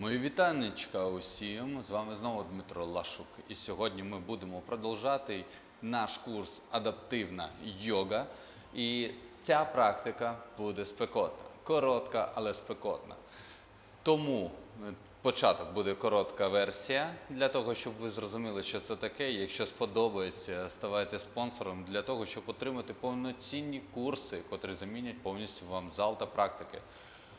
Мої вітанечка усім. З вами знову Дмитро Лашук. І сьогодні ми будемо продовжати наш курс Адаптивна йога. І ця практика буде спекотна. Коротка, але спекотна. Тому е, початок буде коротка версія для того, щоб ви зрозуміли, що це таке. Якщо сподобається, ставайте спонсором для того, щоб отримати повноцінні курси, котрі замінять повністю вам зал та практики.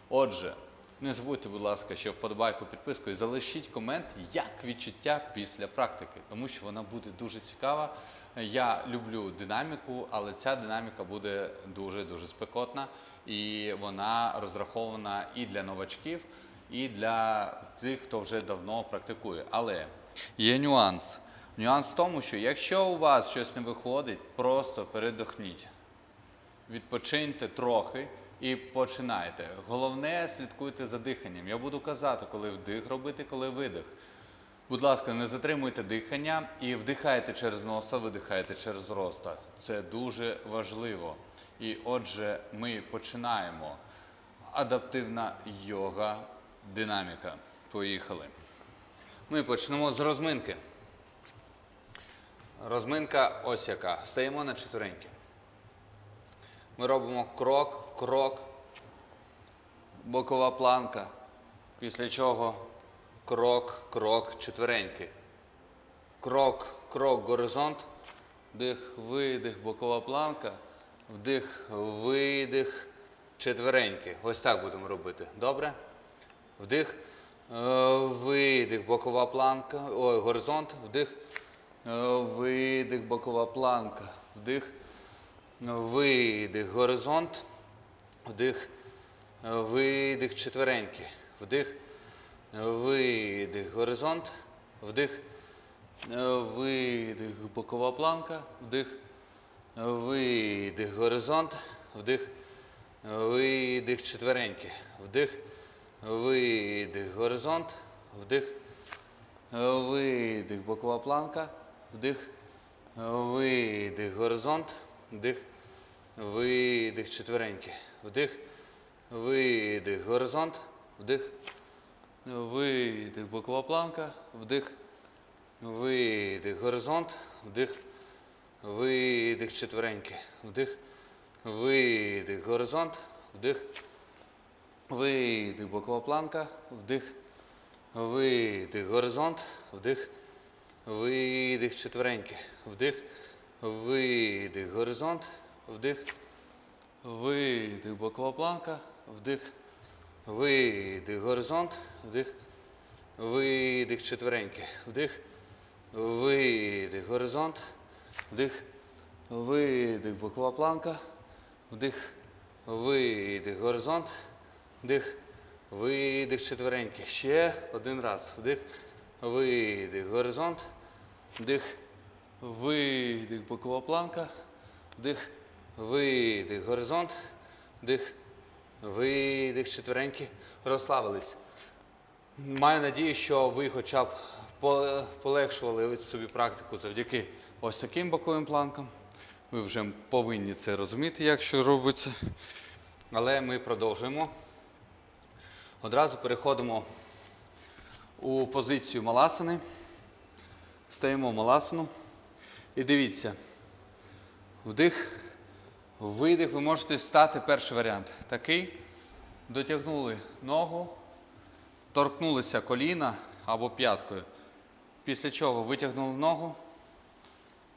Отже, не забудьте, будь ласка, ще вподобайку, підписку і залишіть комент, як відчуття після практики, тому що вона буде дуже цікава. Я люблю динаміку, але ця динаміка буде дуже дуже спекотна, і вона розрахована і для новачків, і для тих, хто вже давно практикує. Але є нюанс. Нюанс в тому, що якщо у вас щось не виходить, просто передохніть відпочиньте трохи і починайте. Головне, слідкуйте за диханням. Я буду казати, коли вдих робити, коли видих. Будь ласка, не затримуйте дихання і вдихайте через носа, видихайте через роста. Це дуже важливо. І отже, ми починаємо. Адаптивна йога, динаміка. Поїхали. Ми почнемо з розминки. Розминка ось яка. Стаємо на четвереньки. Ми робимо крок, крок, бокова планка. Після чого крок, крок, четвереньки. Крок, крок, горизонт. Вдих, видих, бокова планка. Вдих, видих, четвереньки. Ось так будемо робити. Добре? Вдих, е, видих, бокова планка. Ой, горизонт. Вдих, е, видих, бокова планка. Вдих. Видих, горизонт. Вдих. Видих, четвереньки. Вдих. Видих, горизонт. Вдих. Видих, бокова планка. Вдих. Видих, горизонт. Вдих. Видих, четвереньки. Вдих. Видих, горизонт. Вдих. Видих, бокова планка. Вдих. Видих, горизонт. Вдих. Видих, четвереньки. Вдих. Видих, горизонт. Вдих. Видих, бокова планка. Вдих. Видих, горизонт. Вдих. Видих, четвереньки. Вдих. Видих, горизонт. Вдих. Видих, бокова планка. Вдих. Видих, горизонт. Вдих. Видих, четвереньки. Вдих. Видих, горизонт. Вдих. Видих, бокова планка. Вдих. Видих, горизонт. Вдих. Видих, четвереньки. Вдих. Видих, горизонт. Вдих. Видих, бокова планка. Вдих. Видих, горизонт. Вдих. Видих, четвереньки. Ще один раз. Вдих. Видих, горизонт. Вдих. Видих, бокова планка. Вдих. Видих, горизонт. Вдих. Видих, четвереньки. Розслабились. Маю надію, що ви хоча б полегшували собі практику завдяки ось таким боковим планкам. Ви вже повинні це розуміти, як що робиться. Але ми продовжуємо. Одразу переходимо у позицію маласани. Стаємо в маласану. І дивіться. Вдих, видих. Ви можете стати перший варіант. Такий. Дотягнули ногу, торкнулися коліна або п'яткою. Після чого витягнули ногу.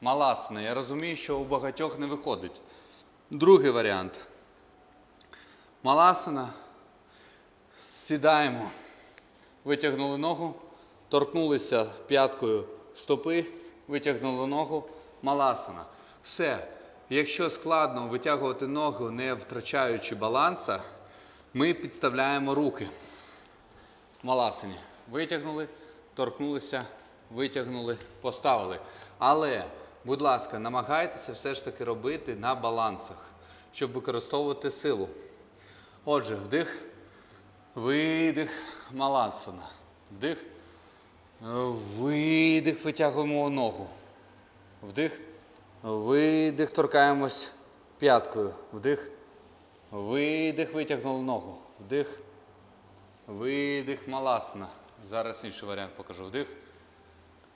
Маласана. Я розумію, що у багатьох не виходить. Другий варіант. Маласана. Сідаємо. Витягнули ногу, торкнулися п'яткою стопи, витягнули ногу, маласана. Все. Якщо складно витягувати ногу, не втрачаючи баланса, ми підставляємо руки. Маласані. Витягнули, торкнулися, витягнули, поставили. Але, будь ласка, намагайтеся все ж таки робити на балансах, щоб використовувати силу. Отже, вдих, видих, маласана. Вдих, видих, витягуємо ногу. Вдих, видих, торкаємось п'яткою. Вдих, видих, витягнули ногу. Вдих, Видих маласна. Зараз інший варіант покажу. Вдих.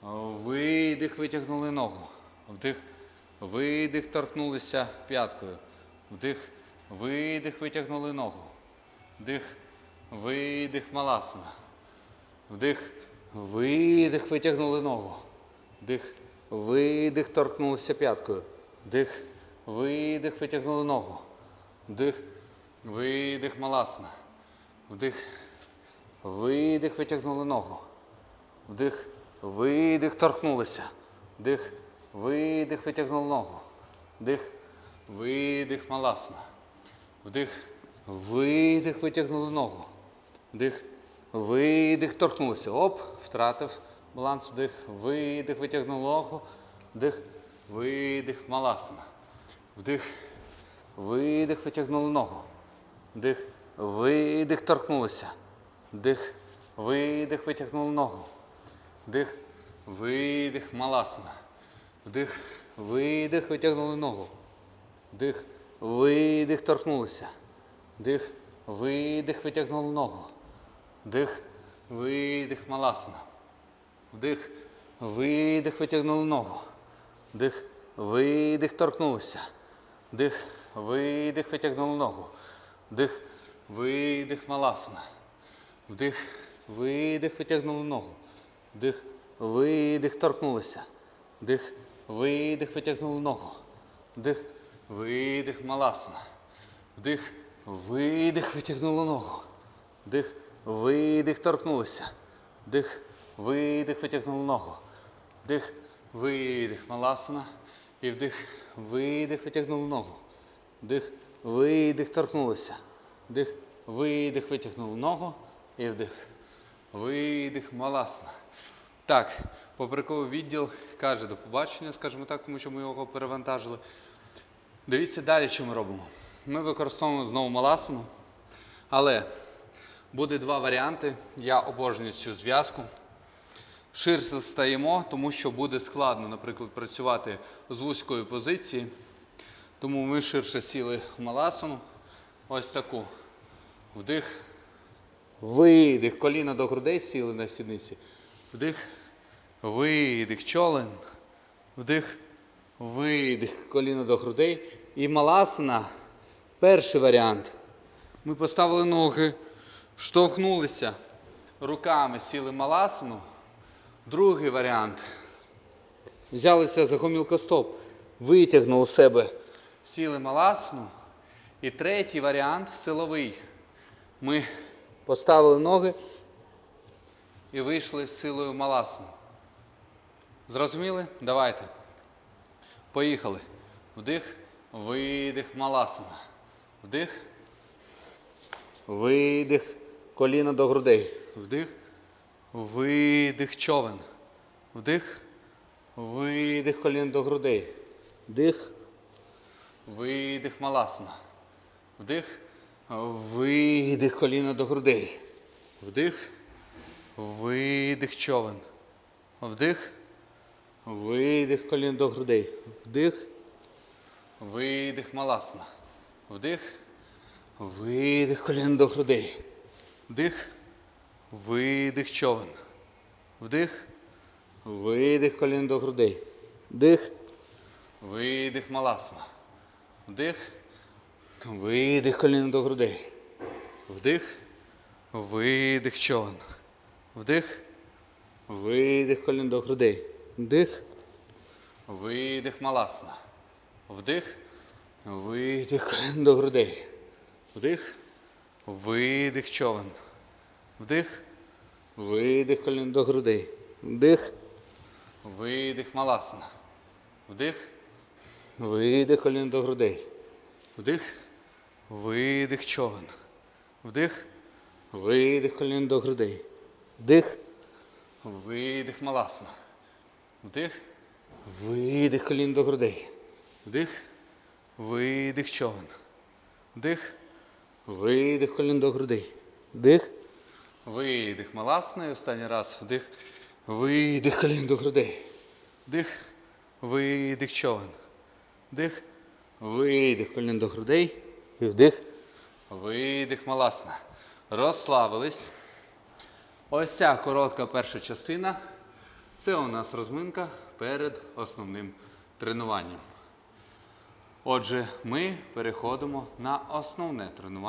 Видих, витягнули ногу. Вдих. Видих, торкнулися п'яткою. Вдих. Видих, витягнули ногу. Вдих. Видих, маласна. Вдих. Видих, витягнули ногу. Вдих. Видих, торкнулися п'яткою. Вдих. Видих, витягнули ногу. Вдих. Видих, маласна. Вдих. Видих, витягнули ногу. Вдих. Видих, торкнулися. Вдих. Видих, витягнули ногу. Вдих. Видих, маласна. Вдих. Видих, витягнули ногу. Вдих. Видих, торкнулися. Оп, втратив баланс. Вдих. Видих, витягнув ногу. Вдих. Видих, маласана. Вдих. Видих, витягнули ногу. Вдих. Видих, торкнулися. Вдих. Видих, витягнули ногу. Вдих. Видих, маласана. Вдих. Видих, витягнули ногу. Вдих. Видих, торкнулися. Вдих. Видих, витягнули ногу. Вдих. Видих, маласана. Вдих. Видих, витягнули ногу. Вдих. Видих, торкнулися. Вдих. Видих, витягнули ногу. Вдих. Видих, маласана. Вдих. Видих, витягнули ногу. Вдих. Видих, торкнулися. Вдих. Видих, витягнули ногу. Вдих. Видих, маласана. Вдих. Видих, витягнули ногу. Вдих. Видих, торкнулися. Вдих. Видих, витягнули ногу. Вдих. Видих, маласана. І вдих. Видих, витягнули ногу. Вдих. Видих, торкнулися. Вдих. Видих, витягнули ногу. І вдих. Видих, маласана. Так, поприковий відділ каже до побачення, скажімо так, тому що ми його перевантажили. Дивіться далі, що ми робимо. Ми використовуємо знову маласану, але буде два варіанти. Я обожнюю цю зв'язку. Ширше стаємо, тому що буде складно, наприклад, працювати з вузької позиції. Тому ми ширше сіли в маласану. Ось таку. Вдих. Видих. Коліна до грудей сіли на сідниці. Вдих. Видих. Чолен. Вдих. Видих. Коліна до грудей. І маласана. Перший варіант. Ми поставили ноги, штовхнулися руками, сіли маласану. Другий варіант. Взялися за гомілкостоп, витягнули себе, сіли маласну. І третій варіант силовий. Ми поставили ноги і вийшли з силою маласну. Зрозуміли? Давайте. Поїхали. Вдих, видих, маласана. Вдих. Видих. Коліна до грудей. Вдих. Видих човен. Вдих. Видих коліна до грудей. Вдих. Видих маласана. Вдих. Видих коліна до грудей. Вдих. Видих човен. Вдих. Видих коліна до грудей. Вдих. Видих маласана. Вдих. Видих коліна до грудей. Вдих. Видих човен. Вдих. Видих коліна до грудей. Вдих. Видих маласана. Вдих. Видих коліна до грудей. Вдих. Видих човен. Вдих. Видих коліна до грудей. Вдих. Видих маласана. Вдих. Видих коліна до грудей. Вдих. Видих човен. Вдих. Видих коліна до грудей. Вдих. Видих маласана. Вдих. Видих коліна до грудей. Вдих. Видих човен. Вдих. Видих коліна до грудей. Вдих. Видих маласана. Вдих. Видих коліна до грудей. Вдих. Видих човен. Вдих. Видих колін до грудей. Вдих. Видих маласна. І останній раз. Вдих. Видих колін до грудей. Вдих. Видих човен. Вдих. Видих колін до грудей. І вдих. Видих маласна. Розслабились. Ось ця коротка перша частина. Це у нас розминка перед основним тренуванням. Отже, ми переходимо на основне тренування.